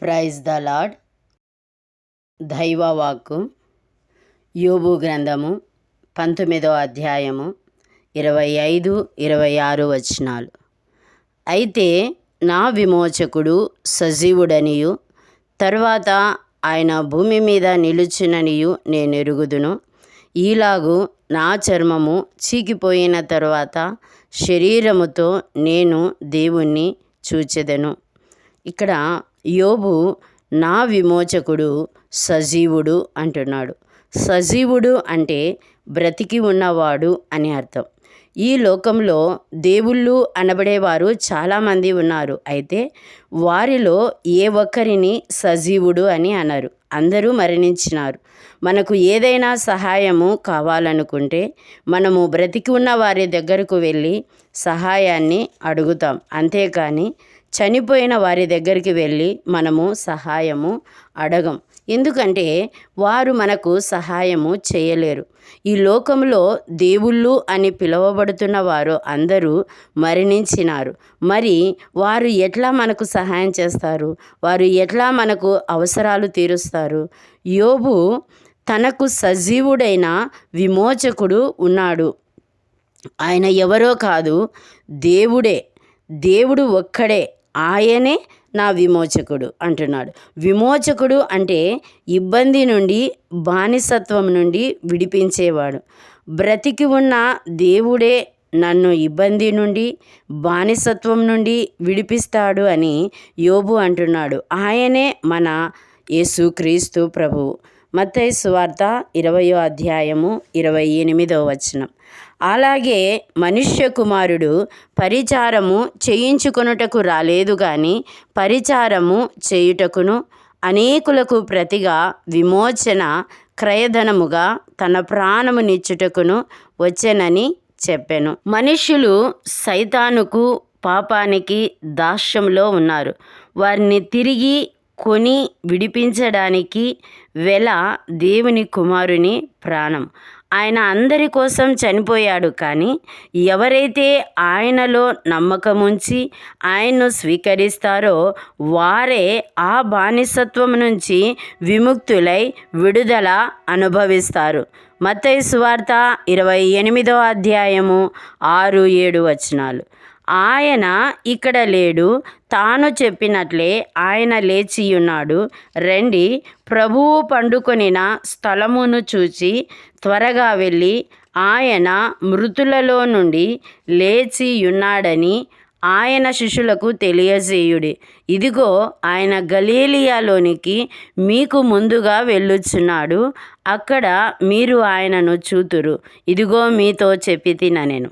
Praise the lord దైవవాక్కు. యోబు గ్రంథము పంతొమ్మిదో అధ్యాయము ఇరవై ఐదు ఇరవై ఆరు వచనాలు. అయితే నా విమోచకుడు సజీవుడనియు తర్వాత ఆయన భూమి మీద నిలుచుననియు నేను ఎరుగుదును ఈలాగు నా చర్మము చీకిపోయిన తర్వాత శరీరముతో నేను దేవుణ్ణి చూచెదను. ఇక్కడ యోబు నా విమోచకుడు సజీవుడు అంటున్నాడు. సజీవుడు అంటే బ్రతికి ఉన్నవాడు అని అర్థం. ఈ లోకంలో దేవుళ్ళు అనబడేవారు చాలామంది ఉన్నారు. అయితే వారిలో ఏ ఒక్కరిని సజీవుడు అని అన్నారు అందరూ మరణించినారు. మనకు ఏదైనా సహాయము కావాలనుకుంటే మనము బ్రతికి ఉన్న వారి దగ్గరకు వెళ్ళి సహాయాన్ని అడుగుతాం. అంతేకాని చనిపోయిన వారి దగ్గరికి వెళ్ళి మనము సహాయము అడగం. ఎందుకంటే వారు మనకు సహాయము చేయలేరు. ఈ లోకంలో దేవుళ్ళు అని పిలువబడుతున్న వారు అందరూ మరణించినారు. మరి వారు ఎట్లా మనకు సహాయం చేస్తారు? వారు ఎట్లా మనకు అవసరాలు తీరుస్తారు? యోబు తనకు సజీవుడైన విమోచకుడు ఉన్నాడు. ఆయన ఎవరో కాదు దేవుడే. దేవుడు ఒక్కడే. ఆయనే నా విమోచకుడు అంటున్నాడు. విమోచకుడు అంటే ఇబ్బంది నుండి బానిసత్వం నుండి విడిపించేవాడు. బ్రతికి ఉన్న దేవుడే నన్ను ఇబ్బంది నుండి బానిసత్వం నుండి విడిపిస్తాడు అని యోబు అంటున్నాడు. ఆయనే మన యేసుక్రీస్తు ప్రభువు మత్తయి వార్త ఇరవయో అధ్యాయము ఇరవై ఎనిమిదో వచనం. అలాగే మనుష్య కుమారుడు పరిచారము చేయించుకొనుటకు రాలేదు కానీ పరిచారము చేయుటకును అనేకులకు ప్రతిగా విమోచన క్రయధనముగా తన ప్రాణము నిచ్చుటకును వచ్చెనని చెప్పాను. మనుష్యులు సైతానుకు పాపానికి దాస్యంలో ఉన్నారు. వారిని తిరిగి కొని విడిపించడానికి వెల దేవుని కుమారుని ప్రాణం. ఆయన అందరి కోసం చనిపోయాడు కానీ ఎవరైతే ఆయనలో నమ్మకం ఉంచి ఆయన్ను స్వీకరిస్తారో వారే ఆ బానిసత్వం నుంచి విముక్తులై విడుదల అనుభవిస్తారు. మత్తయి సువార్త ఇరవై ఎనిమిదో అధ్యాయము ఆరు ఏడు వచనాలు. ఆయన ఇక్కడ లేడు. తాను చెప్పినట్లే ఆయన లేచియున్నాడు. రండి ప్రభువు పండుకొనిన స్థలమును చూచి త్వరగా వెళ్ళి ఆయన మృతులలో నుండి లేచియున్నాడని ఆయన శిష్యులకు తెలియజేయుడి. ఇదిగో ఆయన గలీలియాలోనికి మీకు ముందుగా వెళ్ళుచున్నాడు. అక్కడ మీరు ఆయనను చూతురు. ఇదిగో మీతో చెప్పి తిన నేను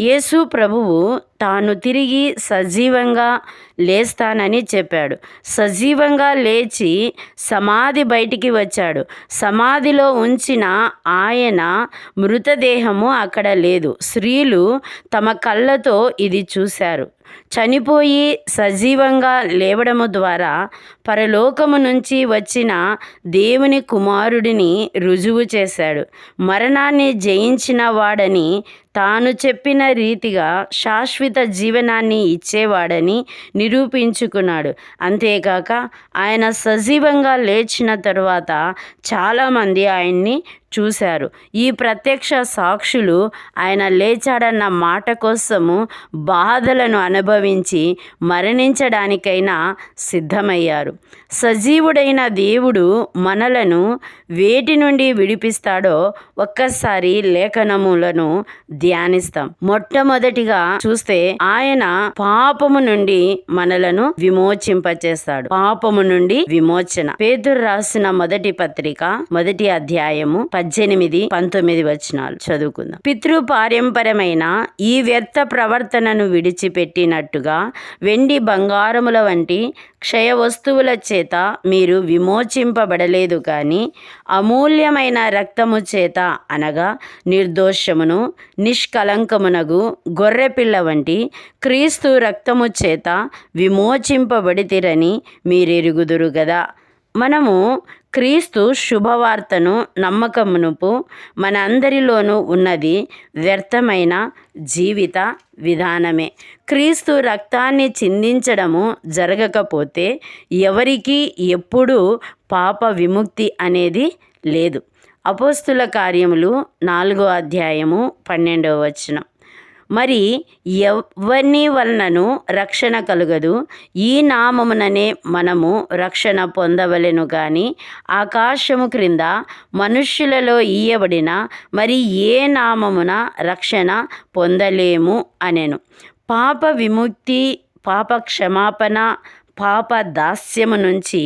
యేసు ప్రభువు తాను తిరిగి సజీవంగా లేస్తానని చెప్పాడు. సజీవంగా లేచి సమాధి బయటికి వచ్చాడు. సమాధిలో ఉంచిన ఆయన మృతదేహము అక్కడ లేదు. స్త్రీలు తమ కళ్ళతో ఇది చూశారు. చనిపోయి సజీవంగా లేవడము ద్వారా పరలోకము నుంచి వచ్చిన దేవుని కుమారుడిని రుజువు చేశాడు. మరణాన్ని జయించిన వాడని తాను చెప్పిన రీతిగా శాశ్వత జీవనాన్ని ఇచ్చేవాడని నిరూపించుకున్నాడు. అంతేకాక ఆయన సజీవంగా లేచిన తరువాత చాలామంది ఆయన్ని చూశారు. ఈ ప్రత్యక్ష సాక్షులు ఆయన లేచాడన్న మాట కోసము బాధలను అనుభవించి మరణించడానికైనా సిద్ధమయ్యారు. సజీవుడైన దేవుడు మనలను వేటి నుండి విడిపిస్తాడో ఒక్కసారి లేఖనములను ధ్యానిస్తాం. మొట్టమొదటిగా చూస్తే ఆయన పాపము నుండి మనలను విమోచింపచేస్తాడు. పాపము నుండి విమోచన. పేదరు రాసిన మొదటి పత్రిక మొదటి అధ్యాయము పద్దెనిమిది పంతొమ్మిది వచనాలు చదువుకుందాం. పితృ పారంపరమైన ఈ వ్యర్థ ప్రవర్తనను విడిచిపెట్టినట్టుగా వెండి బంగారముల వంటి క్షయ వస్తువుల చేత మీరు విమోచింపబడలేదు కానీ అమూల్యమైన రక్తము చేత అనగా నిర్దోషమును నిష్కలంకమునగు గొర్రెపిల్ల వంటి క్రీస్తు రక్తము చేత విమోచింపబడితిరని మీరెరుగుదురు కదా మనము క్రీస్తు శుభవార్తను నమ్మకమునుపు మన అందరిలోనూ ఉన్నది వ్యర్థమైన జీవిత విధానమే. క్రీస్తు రక్తాన్ని చిందించడము జరగకపోతే ఎవరికి ఎప్పుడూ పాప విముక్తి అనేది లేదు. అపోస్తుల కార్యములు నాలుగో అధ్యాయము పన్నెండవ వచనం. మరి ఎవరిని వలనను రక్షణ కలుగదు? ఈ నామముననే మనము రక్షణ పొందవలెను కానీ ఆకాశము క్రింద మనుష్యులలో ఇయ్యబడిన మరి ఏ నామమున రక్షణ పొందలేము అనెను. పాప విముక్తి పాప క్షమాపణ పాప దాస్యము నుంచి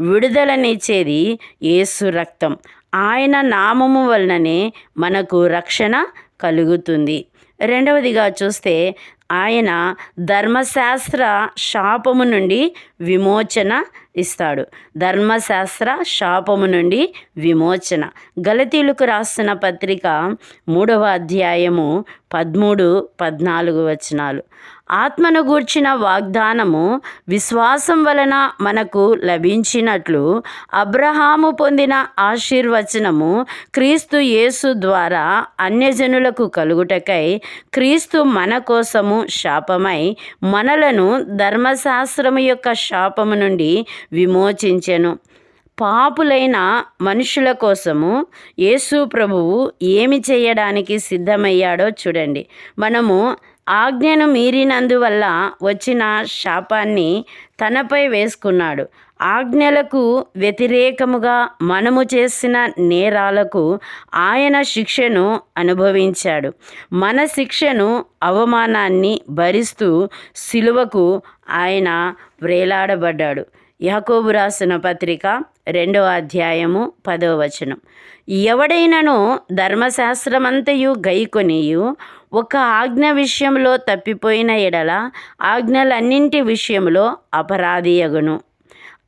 విడుదలనిచ్చేది యేసు రక్తం. ఆయన నామము వలననే మనకు రక్షణ కలుగుతుంది. రెండవదిగా చూస్తే ఆయన ధర్మశాస్త్ర శాపము నుండి విమోచన ఇస్తాడు. ధర్మశాస్త్ర శాపము నుండి విమోచన. గలతీలకు రాసిన పత్రిక మూడవ అధ్యాయము పదమూడు పద్నాలుగు వచనాలు. ఆత్మను గూర్చిన వాగ్దానము విశ్వాసం వలన మనకు లభించినట్లు అబ్రహాము పొందిన ఆశీర్వచనము క్రీస్తు యేసు ద్వారా అన్యజనులకు కలుగుటకై క్రీస్తు మన కోసము శాపమై మనలను ధర్మశాస్త్రము యొక్క శాపము నుండి విమోచించెను. పాపులైన మనుషుల కోసము యేసు ప్రభువు ఏమి చేయడానికి సిద్ధమయ్యాడో చూడండి. మనము ఆజ్ఞను మీరినందువల్ల వచ్చిన శాపాన్ని తనపై వేసుకున్నాడు. ఆజ్ఞలకు వ్యతిరేకముగా మనము చేసిన నేరాలకు ఆయన శిక్షను అనుభవించాడు. మన శిక్షను అవమానాన్ని భరిస్తూ సిలువకు ఆయన వ్రేలాడబడ్డాడు యాకోబు రాసిన పత్రిక రెండవ అధ్యాయము పదవ వచనం. ఎవడైనను ధర్మశాస్త్రమంతయు గైకొనియు ఒక ఆజ్ఞ విషయంలో తప్పిపోయిన ఎడల ఆజ్ఞలన్నింటి విషయంలో అపరాధియగును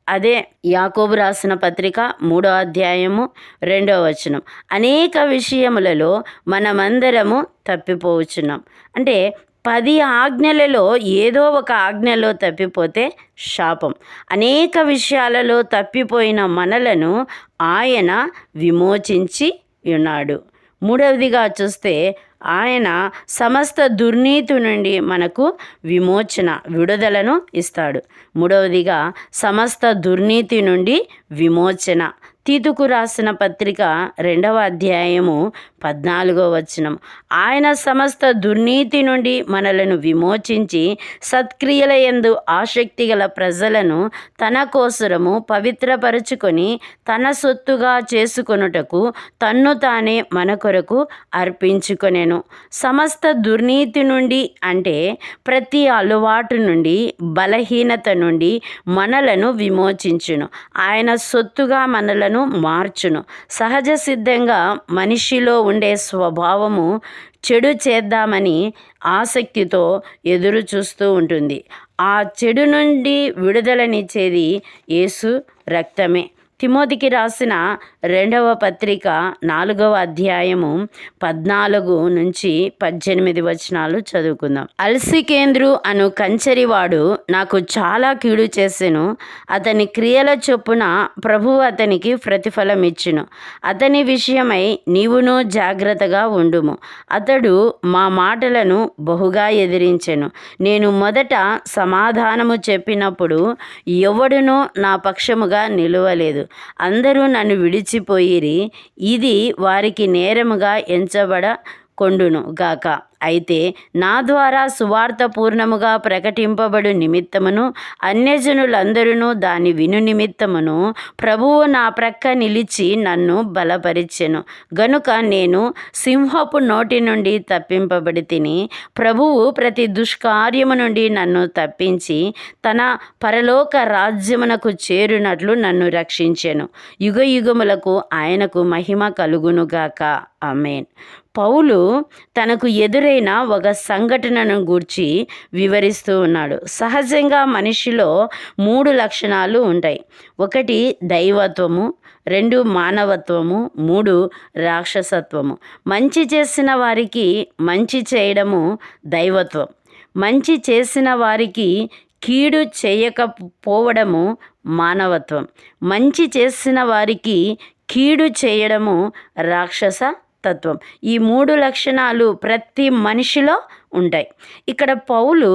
అదే యాకోబు రాసిన పత్రిక మూడో అధ్యాయము రెండో వచనం. అనేక విషయములలో మనమందరము తప్పిపోవచ్చున్నాం. అంటే పది ఆజ్ఞలలో ఏదో ఒక ఆజ్ఞలో తప్పిపోతే శాపం. అనేక విషయాలలో తప్పిపోయిన మనలను ఆయన విమోచించి ఉన్నాడు. మూడవదిగా చూస్తే ఆయన సమస్త దుర్నీతి నుండి మనకు విమోచన విడుదలను ఇస్తాడు. మూడవదిగా సమస్త దుర్నీతి నుండి విమోచన. తీతుకు రాసిన పత్రిక రెండవ అధ్యాయము పద్నాలుగో వచనం. ఆయన సమస్త దుర్నీతి నుండి మనలను విమోచించి సత్క్రియల ఎందు ఆసక్తి గల ప్రజలను తన కోసరము పవిత్రపరుచుకొని తన సొత్తుగా చేసుకొనుటకు తన్ను తానే మన కొరకు అర్పించుకొనెను. సమస్త దుర్నీతి నుండి అంటే ప్రతి అలవాటు నుండి బలహీనత నుండి మనలను విమోచించును. ఆయన సొత్తుగా మనలను మార్చును. సహజ సిద్ధంగా మనిషిలో ఉండే స్వభావము చెడు చేద్దామని ఆసక్తితో ఎదురు చూస్తూ ఉంటుంది. ఆ చెడు నుండి విడుదలనిచ్చేది యేసు రక్తమే. తిమోతికి రాసిన రెండవ పత్రిక నాలుగవ అధ్యాయము పద్నాలుగు నుంచి పద్దెనిమిది వచనాలు చదువుకుందాం. అల్సికేంద్రు అను కంచరివాడు నాకు చాలా కీడు చేసెను. అతని క్రియల చొప్పున ప్రభువు అతనికి ప్రతిఫలం ఇచ్చును అతని విషయమై నీవును జాగ్రత్తగా ఉండుము. అతడు మా మాటలను బహుగా ఎదిరించెను. నేను మొదట సమాధానము చెప్పినప్పుడు ఎవడునూ నా పక్షముగా నిలువలేదు. అందరూ నన్ను విడిచిపోయిరి. ఇది వారికి నేరముగా ఎంచబడ కొండును గాక. అయితే నా ద్వారా సువార్త పూర్ణముగా ప్రకటింపబడు నిమిత్తమును అన్యజనులందరూ దాని విను నిమిత్తమును ప్రభువు నా ప్రక్క నిలిచి నన్ను బలపరిచెను. గనుక నేను సింహపు నోటి నుండి తప్పింపబడి తిని ప్రభువు ప్రతి దుష్కార్యము నుండి నన్ను తప్పించి తన పరలోక రాజ్యమునకు చేరునట్లు నన్ను రక్షించెను. యుగ యుగములకు ఆయనకు మహిమ కలుగునుగాక అమేన్ పౌలు తనకు ఎదురైన ఒక సంఘటనను గూర్చి వివరిస్తూ ఉన్నాడు. సహజంగా మనిషిలో మూడు లక్షణాలు ఉంటాయి. ఒకటి దైవత్వము రెండు మానవత్వము మూడు రాక్షసత్వము. మంచి చేసిన వారికి మంచి చేయడము దైవత్వం. మంచి చేసిన వారికి కీడు చేయకపోవడము మానవత్వం. మంచి చేసిన వారికి కీడు చేయడము రాక్షస తత్వం. ఈ మూడు లక్షణాలు ప్రతి మనిషిలో ఉంటాయి. ఇక్కడ పౌలు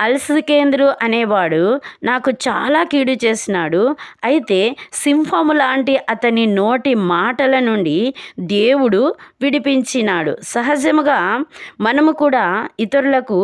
అలసికేంద్రు అనేవాడు నాకు చాలా కీడు చేసినాడు. అయితే సింహము లాంటి అతని నోటి మాటల నుండి దేవుడు విడిపించినాడు. సహజముగా మనము కూడా ఇతరులకు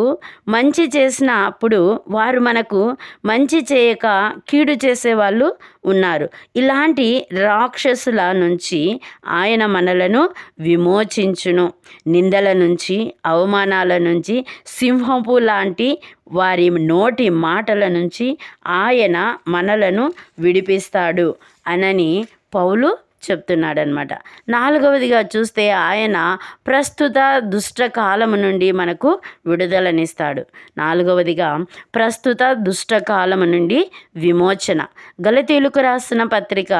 మంచి చేసినప్పుడు వారు మనకు మంచి చేయక కీడు చేసేవాళ్ళు ఉన్నారు. ఇలాంటి రాక్షసుల నుంచి ఆయన మనలను విమోచించును. నిందల నుంచి అవమానాల నుంచి సింహపు లాంటి వారి నోటి మాటల నుంచి ఆయన మనలను విడిపిస్తాడు అనని పౌలు చెప్తున్నాడనమాట నాలుగవదిగా చూస్తే ఆయన ప్రస్తుత దుష్టకాలము నుండి మనకు విడుదలనిస్తాడు. నాలుగవదిగా ప్రస్తుత దుష్టకాలము నుండి విమోచన. గలతీలుకు రాసిన పత్రిక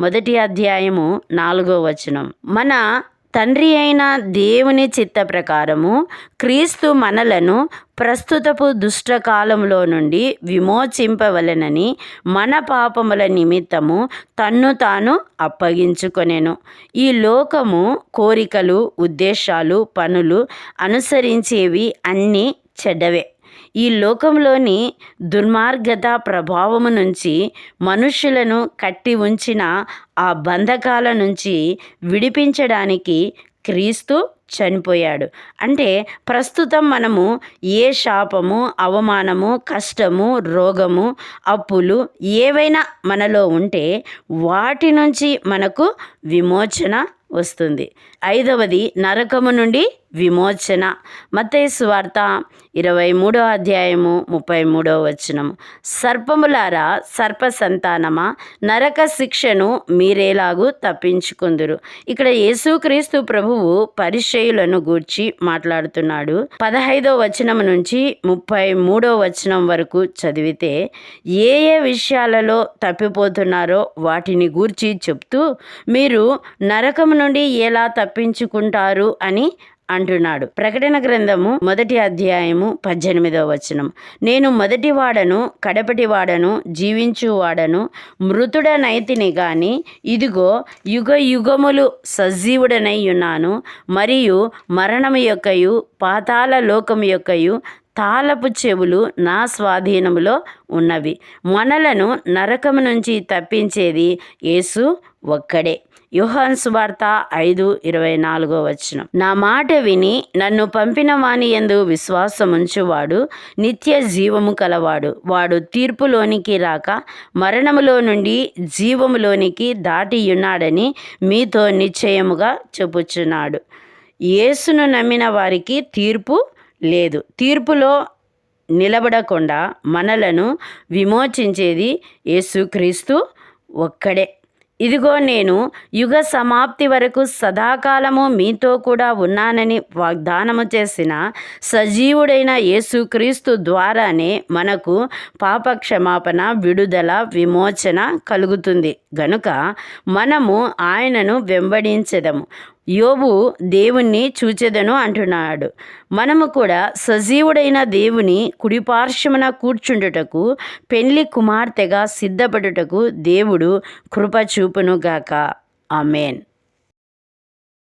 మొదటి అధ్యాయము నాలుగో వచనం. మన తండ్రి అయిన దేవుని చిత్త ప్రకారము క్రీస్తు మనలను ప్రస్తుతపు దుష్టకాలంలో నుండి విమోచింపవలెనని మన పాపముల నిమిత్తము తన్ను తాను అప్పగించుకొనెను. ఈ లోకము కోరికలు ఉద్దేశాలు పనులు అనుసరించేవి అన్నీ చెడ్డవే. ఈ లోకంలోని దుర్మార్గత ప్రభావము నుంచి మనుషులను కట్టి ఉంచిన ఆ బంధకాల నుంచి విడిపించడానికి క్రీస్తు చనిపోయాడు. అంటే ప్రస్తుతం మనము ఏ శాపము అవమానము కష్టము రోగము అప్పులు ఏవైనా మనలో ఉంటే వాటి నుంచి మనకు విమోచన వస్తుంది. ఐదవది నరకము నుండి విమోచన. మతేసు వార్త ఇరవై మూడో అధ్యాయము ముప్పై మూడో వచనము. సర్పములారా సర్ప సంతానమా నరక శిక్షను మీరేలాగూ తప్పించుకుందురు. ఇక్కడ యేసుక్రీస్తు ప్రభువు పరిచయులను గూర్చి మాట్లాడుతున్నాడు. పదహైదో వచనం నుంచి ముప్పై మూడో వచనం వరకు చదివితే ఏ ఏ విషయాలలో తప్పిపోతున్నారో వాటిని గూర్చి చెప్తూ మీరు నరకము నుండి ఎలా తప్పించుకుంటారు అని అంటున్నాడు. ప్రకటన గ్రంథము మొదటి అధ్యాయము పద్దెనిమిదవ వచనం. నేను మొదటి వాడను కడపటి వాడను జీవించు మృతుడనైతిని గాని ఇదిగో యుగ యుగములు సజీవుడనై ఉన్నాను మరియు మరణము యొక్కయు పాతాల లోకము యొక్కయు తాళపు చెవులు నా స్వాధీనములో ఉన్నవి. మనలను నరకము నుంచి తప్పించేది యేసు ఒక్కడే. యుహాన్ సువార్త ఐదు ఇరవై నాలుగో వచనం. నా మాట విని నన్ను పంపిన వాని ఎందు విశ్వాసముంచువాడు నిత్య జీవము కలవాడు. వాడు తీర్పులోనికి రాక మరణములో నుండి జీవములోనికి దాటియున్నాడని మీతో నిశ్చయముగా చెప్పుచున్నాడు. యేసును నమ్మిన వారికి తీర్పు లేదు. తీర్పులో నిలబడకుండా మనలను విమోచించేది యేసుక్రీస్తు ఒక్కడే. ఇదిగో నేను యుగ సమాప్తి వరకు సదాకాలము మీతో కూడా ఉన్నానని వాగ్దానము చేసిన సజీవుడైన యేసుక్రీస్తు ద్వారానే మనకు పాప క్షమాపణ విడుదల విమోచన కలుగుతుంది. గనుక మనము ఆయనను వెంబడించదము. యోబు దేవుణ్ణి చూచెదను అంటున్నాడు. మనము కూడా సజీవుడైన దేవుని కుడిపార్శ్వమున కూర్చుండుటకు పెళ్ళి కుమార్తెగా సిద్ధపడుటకు దేవుడు కృప చూపునుగాక ఆమెన్.